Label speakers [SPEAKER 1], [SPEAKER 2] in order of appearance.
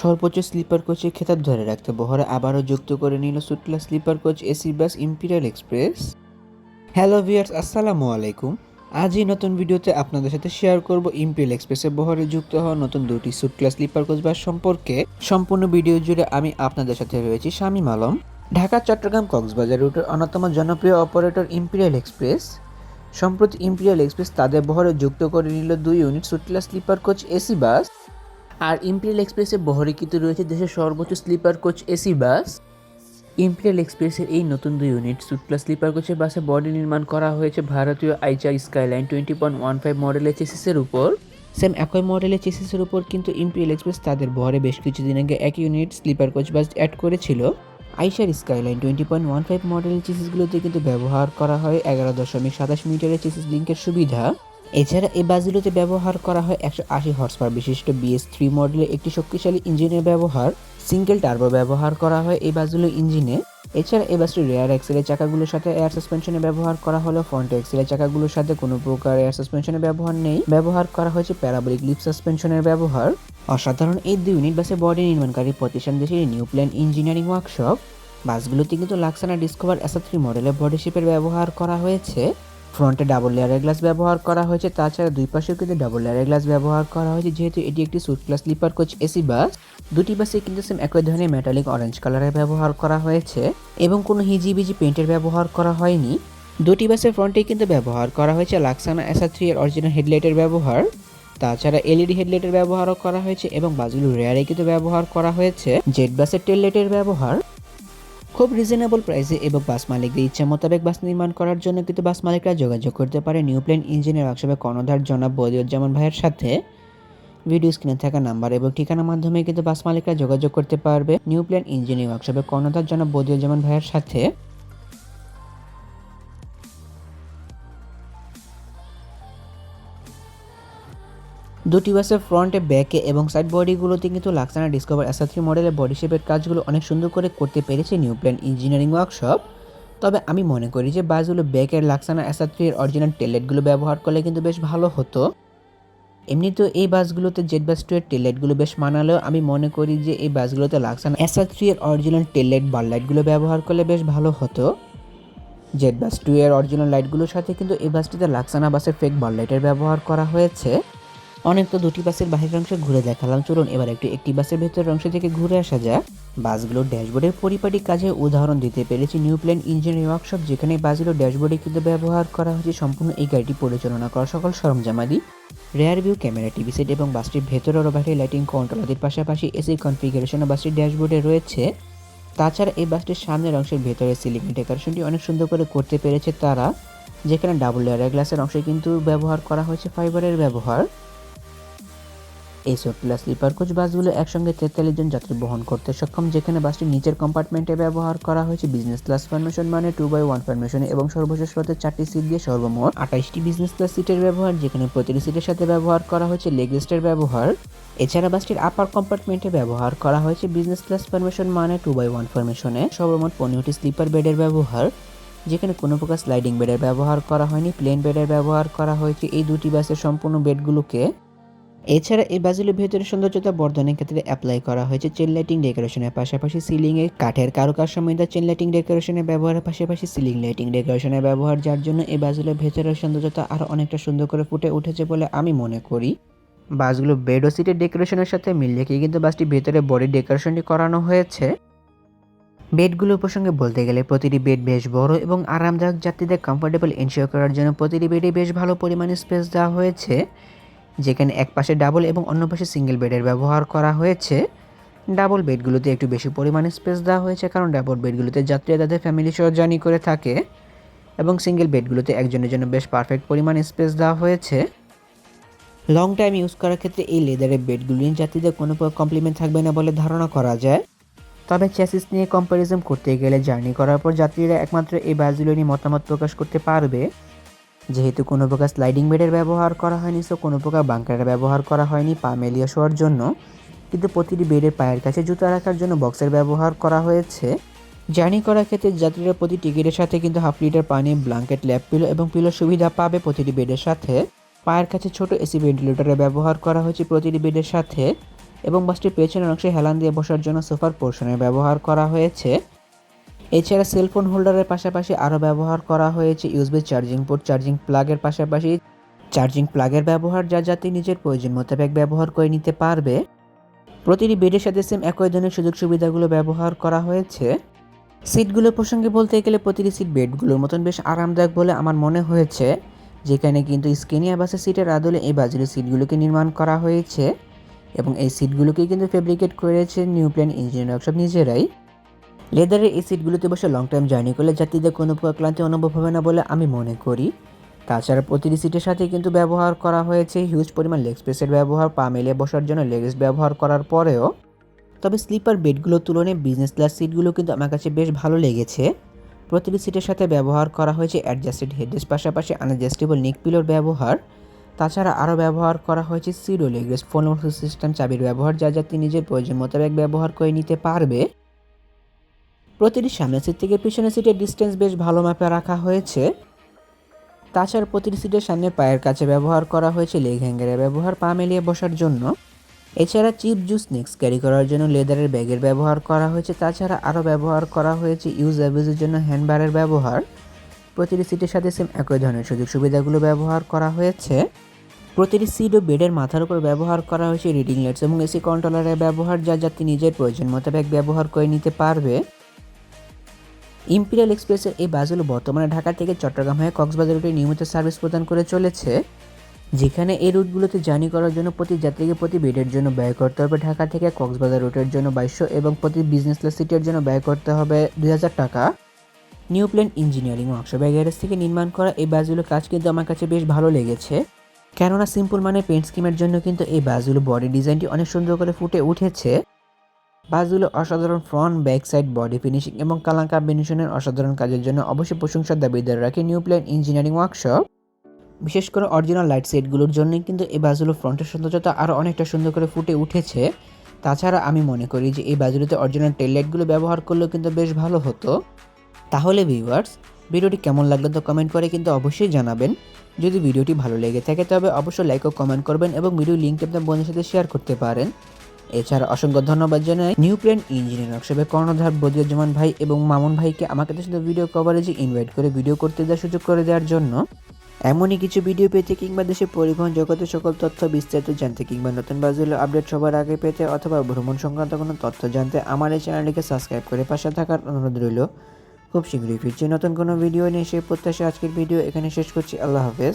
[SPEAKER 1] সর্বোচ্চ স্লিপার কোচের খেতাব ধরে রাখতে বহরে আবারও যুক্ত করে নিল সুটলা sleeper coach AC bus Imperial Express. Hello viewers আসসালামু আলাইকুম। আজই নতুন ভিডিওতে আপনাদের সাথে শেয়ার করব ইম্পিরিয়াল এক্সপ্রেসের বহরে যুক্ত হওয়া নতুন দুটি সুটলা স্লিপার কোচ বাস সম্পর্কে। সম্পূর্ণ ভিডিও জুড়ে আমি আপনাদের সাথে রয়েছি শামীম আলম। ঢাকা, চট্টগ্রাম, কক্সবাজার রুটের অন্যতম জনপ্রিয় অপারেটর ইম্পিরিয়াল এক্সপ্রেস। সম্প্রতি ইম্পিরিয়াল এক্সপ্রেস তাদের বহরে যুক্ত করে নিল দুই ইউনিট সুটলা স্লিপার কোচ এসি বাস। আর ইম্পিরিয়াল এক্সপ্রেসে বহরিকৃত রয়েছে দেশের সর্বোচ্চ sleeper coach AC bus Imperial এক্সপ্রেসের এই নতুন দুই ইউনিট সুটলা স্লিপার কোচের বাসে বডি নির্মাণ করা হয়েছে ভারতীয় Eicher Skyline twenty point one five মডেলের চেসিসের উপর। সেম একই মডেলের চেসিসের উপর কিন্তু ইম্পিরিয়াল এক্সপ্রেস তাদের বহরে বেশ কিছুদিন আগে এক unit sleeper coach bus add করেছিল। Eicher Skyline twenty point one five মডেলের চেসিসগুলোতে কিন্তু ব্যবহার করা হয় এগারো দশমিক সাতাশ মিটারের চেসিস লিঙ্কের সুবিধা। এছাড়া এই বাসগুলোতে ব্যবহার করা হয় একশো আশি হর্স পাওয়ার বিশিষ্ট বিএস থ্রি মডেলের একটি শক্তিশালী ইঞ্জিনের ব্যবহার। সিঙ্গেল টার্বো ব্যবহার করা হয় এই বাসগুলোর ইঞ্জিনে এছাড়া এই বাসটি রেয়ার এক্সেলের চাকাগুলোর সাথে এয়ার সাসপেনশনে ব্যবহার করা হলো। ফ্রন্ট এক্সেলের চাকাগুলোর সাথে কোনো প্রকার এয়ার সাসপেনশনের ব্যবহার নেই। ব্যবহার করা হয়েছে প্যারাবলিক লিপ সাসপেনশনের ব্যবহার। অসাধারণ এই দুই ইউনিট বাসে বডি নির্মাণকারী প্রতিষ্ঠান দেশের নিউ প্ল্যান ইঞ্জিনিয়ারিং ওয়ার্কশপ বাসগুলোতে কিন্তু লাক্সানা ডিসকভার এসা থ্রি মডেলের বডি শেপের ব্যবহার করা হয়েছে। ফ্রন্টে ডাবল লেয়ারের গ্লাস ব্যবহার করা হয়েছে। তাছাড়া দুই পাশেও কিন্তু ডাবল লেয়ারের গ্লাস ব্যবহার করা হয়েছে। যেহেতু এটি একটি suite class sleeper coach AC bus দুটি বাসে কিন্তু সেম একই ধরনের মেটালিক অরেঞ্জ কালারের ব্যবহার করা হয়েছে এবং কোনো হিজিবিজি পেন্টের ব্যবহার করা হয়নি। দুটি বাসের ফ্রন্টে কিন্তু ব্যবহার করা হয়েছে। লাক্সানা এসা থ্রি এর অরিজিনাল হেডলাইটের ব্যবহার। তাছাড়া এলইডি হেডলাইটের ব্যবহারও করা হয়েছে এবং বাসগুলো রেয়ারে কিন্তু ব্যবহার করা হয়েছে। জেট বাসের টেল লাইটের ব্যবহার। খুব রিজনেবল প্রাইসে এবং বাস মালিকদের ইচ্ছা মোতাবেক বাস নির্মাণ করার জন্য কিন্তু বাস মালিকরা যোগাযোগ করতে পারে নিউ প্লেন ইঞ্জিনিয়ার ওয়ার্কশপে কর্ণধার জনাব বদিউজ্জামান ভাইয়ের সাথে। ভিডিও স্ক্রিনে থাকা নাম্বার এবং ঠিকানার মাধ্যমে কিন্তু বাস মালিকরা যোগাযোগ করতে পারবে নিউ প্ল্যান ইঞ্জিনিয়ার ওয়ার্কশপে কর্ণধার জনাব বদিউজ্জামান ভাইয়ের সাথে। দুটি বাসের ফ্রন্টে, ব্যাকে এবং সাইড বডিগুলোতে কিন্তু লাক্সানা ডিসকভার এসা থ্রি মডেলের বডি শেপের কাজগুলো অনেক সুন্দর করে করতে পেরেছে নিউ প্ল্যান ইঞ্জিনিয়ারিং ওয়ার্কশপ। তবে আমি মনে করি যে বাসগুলো ব্যাকের লাক্সানা এসা থ্রি এর অরিজিনাল টেলেটগুলো ব্যবহার করলে কিন্তু বেশ ভালো হতো। এমনিতেও এই বাসগুলোতে জেট বাস টু এর টেলেটগুলো বেশ মানালেও আমি মনে করি যে এই বাসগুলোতে লাক্সানা এসা থ্রি এর অরিজিনাল টেলেট বার লাইটগুলো ব্যবহার করলে বেশ ভালো হতো। জেট বাস টু এর অরিজিনাল লাইটগুলোর সাথে কিন্তু এই বাসটিতে লাক্সানা বাসের ফেক বার লাইটের ব্যবহার করা হয়েছে। অনেক তো দুটি বাসের বাহিরের অংশে ঘুরে দেখালাম। চলুন এবার একটি একটি বাসের ভেতরের অংশ থেকে ঘুরে আসা যাক। বাসগুলোর ড্যাশবোর্ডের পরিপাটি কাজে উদাহরণ দিতে পেরেছি নিউ প্ল্যান ইঞ্জিনিয়ারিং ওয়ার্কশপ, যেখানে বাসগুলোর ড্যাশবোর্ডে কিন্তু ব্যবহার করা হয়েছে সম্পূর্ণ এই গাড়িটি পরিচালনা করা। সকল সরঞ্জামাদি rear view camera TV set এবং বাসটির ভেতরে ও বাইরে লাইটিং কন্ট্রোল আদির পাশাপাশি এসি কনফিগারেশনও বাসটির ড্যাশবোর্ডে রয়েছে। তাছাড়া এই বাসটির সামনের অংশের ভেতরে সিলিং ডেকোরেশনটি অনেক সুন্দর করে করতে পেরেছে তারা, যেখানে ডাবল লেয়ারের গ্লাসের অংশে কিন্তু ব্যবহার করা হয়েছে ফাইবারের ব্যবহার। এই প্লাস স্লিপার কোচ বাসগুলো একসঙ্গে তেতাল্লিশ জন যাত্রী বহন করতে সক্ষম, যেখানে বাসটি নিচের কম্পার্টমেন্টে ব্যবহার করা হয়েছে বিজনেস ক্লাস ফরমেশন মানে টু বাই ওয়ান ফরমেশনে এবং সর্বশেষ পথে চারটি সিট দিয়ে সর্বমোট আঠাইশটি বিজনেস ক্লাস সিটের ব্যবহার, যেখানে প্রতিটি সিটের সাথে ব্যবহার করা হয়েছে লেগ রেস্টের ব্যবহার। এছাড়া বাসটির আপার কম্পার্টমেন্টে ব্যবহার করা হয়েছে বিজনেস ক্লাস ফরমেশন মানে টু বাই ওয়ান ফরমেশনে সর্বমোট পনেরোটি স্লিপার বেডের ব্যবহার, যেখানে কোনো প্রকার স্লাইডিং বেডের ব্যবহার করা হয়নি প্লেন বেডের ব্যবহার করা হয়েছে। এই দুটি বাসের সম্পূর্ণ বেডগুলোকে এছাড়া এই বাসগুলির ভেতরে সৌন্দর্যতা বর্ধনের ক্ষেত্রে অ্যাপ্লাই করা হয়েছে চেন লাইটিং ডেকোরেশনের পাশাপাশি সিলিংয়ে কাঠের কারুকার কারুকার্যময় চেন লাইটিং ডেকোরেশনের ব্যবহারের পাশাপাশি সিলিং লাইটিং ডেকোরেশনের ব্যবহার, যার জন্য এই বাসগুলোর ভেতরের সৌন্দর্যতা আরও অনেকটা সুন্দর করে ফুটে উঠেছে বলে আমি মনে করি। বাসগুলো বেড ও সিটের ডেকোরেশনের সাথে মিল রেখে কিন্তু বাসটি ভেতরে বডি ডেকোরেশনটি করানো হয়েছে? বেডগুলোর প্রসঙ্গে বলতে গেলে প্রতিটি বেড বেশ বড় এবং আরামদায়ক, যাত্রীদের কমফোর্টেবল এনশিওর করার জন্য প্রতিটি বেডে বেশ ভালো পরিমাণে স্পেস দেওয়া হয়েছে। যেখানে এক পাশে ডাবল এবং অন্য পাশে সিঙ্গেল বেডের ব্যবহার করা হয়েছে। ডাবল বেডগুলোতে একটু বেশি পরিমাণে স্পেস দেওয়া হয়েছে, কারণ ডাবল বেডগুলোতে যাত্রীরা তাদের ফ্যামিলি সহ জার্নি করে থাকে এবং সিঙ্গেল বেডগুলোতে একজনের জন্য বেশ পারফেক্ট পরিমাণে স্পেস দেওয়া হয়েছে। লং টাইম ইউজ করার ক্ষেত্রে এই লেদারের বেডগুলি যাত্রীদের কোনো কমপ্লিমেন্ট থাকবে না বলে ধারণা করা যায়। তবে চ্যাসিস নিয়ে কম্প্যারিজম করতে গেলে জার্নি করার পর যাত্রীরা একমাত্র এই বাসগুলো নিয়ে মতামত প্রকাশ করতে পারবে। যেহেতু কোনো প্রকার স্লাইডিং বেডের ব্যবহার করা হয়নি সো কোনো প্রকার বাঙ্কারের ব্যবহার করা হয়নি পা মেলিয়ে শোয়ার জন্য। কিন্তু প্রতিটি বেডের পায়ের কাছে জুতা রাখার জন্য বক্সের ব্যবহার করা হয়েছে। জার্নি করার ক্ষেত্রে যাত্রীরা প্রতি টিকিটের সাথে কিন্তু হাফ লিটার পানি ব্ল্যাঙ্কেট ল্যাপ পিলো এবং পিলোর সুবিধা পাবে প্রতিটি বেডের সাথে। পায়ের কাছে ছোট এসি ভেন্টিলেটরের ব্যবহার করা হয়েছে প্রতিটি বেডের সাথে। এবং বাসটির পেছনের অংশে হেলান দিয়ে বসার জন্য সোফার পোর্শনের ব্যবহার করা হয়েছে। এছাড়া সেলফোন হোল্ডারের পাশাপাশি আরও ব্যবহার করা হয়েছে ইউএসবি চার্জিং পোর্ট চার্জিং প্লাগের পাশাপাশি। চার্জিং প্লাগের ব্যবহার যা যাতে নিজের প্রয়োজন মোতাবেক ব্যবহার করে নিতে পারবে। প্রতিটি বেডের সাথে সেম একই ধরনের সুযোগ সুবিধাগুলো ব্যবহার করা হয়েছে। সিটগুলো প্রসঙ্গে বলতে গেলে প্রতিটি সিট বেডগুলোর মতন বেশ আরামদায়ক বলে আমার মনে হয়েছে, যেখানে কিন্তু স্কেনিয়া বাসের সিটের আদলে এই বাজুরি সিটগুলোকে নির্মাণ করা হয়েছে। এবং এই সিটগুলোকে কিন্তু ফেব্রিকেট করেছে নিউ প্ল্যান ইঞ্জিনিয়ার ওয়ার্কশপ নিজেরাই। লেদারের এই সিটগুলোতে বসে লং টাইম জার্নি করলে যাত্রীদের কোনো প্রকার ক্লান্তি অনুভব হবে না বলে আমি মনে করি। তাছাড়া প্রতিটি সিটের সাথে কিন্তু ব্যবহার করা হয়েছে হিউজ পরিমাণ লেগ স্পেসের ব্যবহার, পা মেলে বসার জন্য লেগ ব্যবহার করার পরেও। তবে স্লিপার বেডগুলোর তুলনায় বিজনেস ক্লাস সিটগুলো কিন্তু আমার কাছে বেশ ভালো লেগেছে। প্রতিটি সিটের সাথে ব্যবহার করা হয়েছে অ্যাডজাস্টেড হেডেস পাশাপাশি আনএডজাস্টেবল নিক পিলোর ব্যবহার। তাছাড়া আরও ব্যবহার করা হয়েছে সিডো লেগরেস ফোন সিস্টেম চাবির ব্যবহার, যা যাত্রী নিজের প্রয়োজন মোতাবেক ব্যবহার করে নিতে পারবে। প্রতিটি সামনের সিট থেকে পিছনের সিটের ডিস্টেন্স বেশ ভালো মাপে রাখা হয়েছে। তাছাড়া প্রতিটি সিটের সামনে পায়ের কাছে ব্যবহার করা হয়েছে লেগ হ্যাঙ্গারের ব্যবহার পা মেলিয়ে বসার জন্য। এছাড়া চিপ জুস নেক্স ক্যারি করার জন্য লেদারের ব্যাগের ব্যবহার করা হয়েছে। তাছাড়া আরও ব্যবহার করা হয়েছে ইউজ অ্যাবিউজের জন্য হ্যান্ডবারের ব্যবহার। প্রতিটি সিটের সাথে সেম একই ধরনের সুযোগ সুবিধাগুলো ব্যবহার করা হয়েছে। প্রতিটি সিট ও বেডের মাথার উপর ব্যবহার করা হয়েছে রিডিং লাইটস এবং এসি কন্ট্রোলারের ব্যবহার, যা যাত্রী নিজের প্রয়োজন মোতাবেক ব্যবহার করে নিতে পারবে। ইম্পিরিয়াল এক্সপ্রেসের এই বাসগুলো বর্তমানে ঢাকা থেকে চট্টগ্রাম হয়ে কক্সবাজার রুটে নিয়মিত সার্ভিস প্রদান করে চলেছে, যেখানে এই রুটগুলোতে জার্নি করার জন্য প্রতি যাত্রীকে প্রতি বেডের জন্য ব্যয় করতে হবে। ঢাকা থেকে কক্সবাজার রুটের জন্য বাইশশো এবং প্রতি বিজনেস ক্লাস সিটের জন্য ব্যয় করতে হবে দুই হাজার টাকা। New plan engineering workshop garage থেকে নির্মাণ করা এই বাসগুলোর কাজ কিন্তু আমার কাছে বেশ ভালো লেগেছে। কেননা সিম্পল মানে পেন্ট স্কিমের জন্য কিন্তু এই বাসগুলো বডি ডিজাইনটি অনেক সুন্দর করে ফুটে উঠেছে। বাসগুলো অসাধারণ front back side body finishing এবং কালার কম্বিনেশনের অসাধারণ কাজের জন্য অবশ্যই প্রশংসার দাবিদার রাখে নিউ প্ল্যান ইঞ্জিনিয়ারিং ওয়ার্কশপ বিশেষ করে অরিজিনাল লাইট সেটগুলোর জন্যই কিন্তু এই বাসগুলো ফ্রন্টের সৌন্দর্যতা আরও অনেকটা সুন্দর করে ফুটে উঠেছে। তাছাড়া আমি মনে করি যে এই বাসগুলোতে অরিজিনাল টেল লাইটগুলো ব্যবহার করলেও কিন্তু বেশ ভালো হতো। তাহলে ভিউয়ার্স ভিডিওটি কেমন লাগল তো কমেন্ট করে কিন্তু অবশ্যই জানাবেন। যদি ভিডিওটি ভালো লেগে থাকে তবে অবশ্যই লাইক ও কমেন্ট করবেন এবং ভিডিও লিঙ্কটি আপনার বন্ধুদের সাথে শেয়ার করতে পারেন। এছাড়া অসংখ্য ধন্যবাদ জানাই নিউ ইঞ্জিনিয়ার ওয়ার্কশপে কর্ণধার বদিউজ্জামান ভাই এবং মামুন ভাইকে আমাকে সাথে ভিডিও কভারেজে ইনভাইট করে ভিডিও করতে দেওয়ার সুযোগ করে দেওয়ার জন্য। এমনই কিছু ভিডিও পেতে কিংবা দেশের পরিবহন জগতের সকল তথ্য বিস্তারিত জানতে কিংবা নতুন বাজুলের আপডেট সবার আগে পেতে অথবা ভ্রমণ সংক্রান্ত কোনো তথ্য জানতে আমার এই চ্যানেলটিকে সাবস্ক্রাইব করে পাশে থাকার অনুরোধ রইল। খুব শীঘ্রই ফিরছি নতুন কোনো ভিডিও নিয়ে, সেই প্রত্যাশা আজকের ভিডিও এখানে শেষ করছি। আল্লাহ হাফেজ।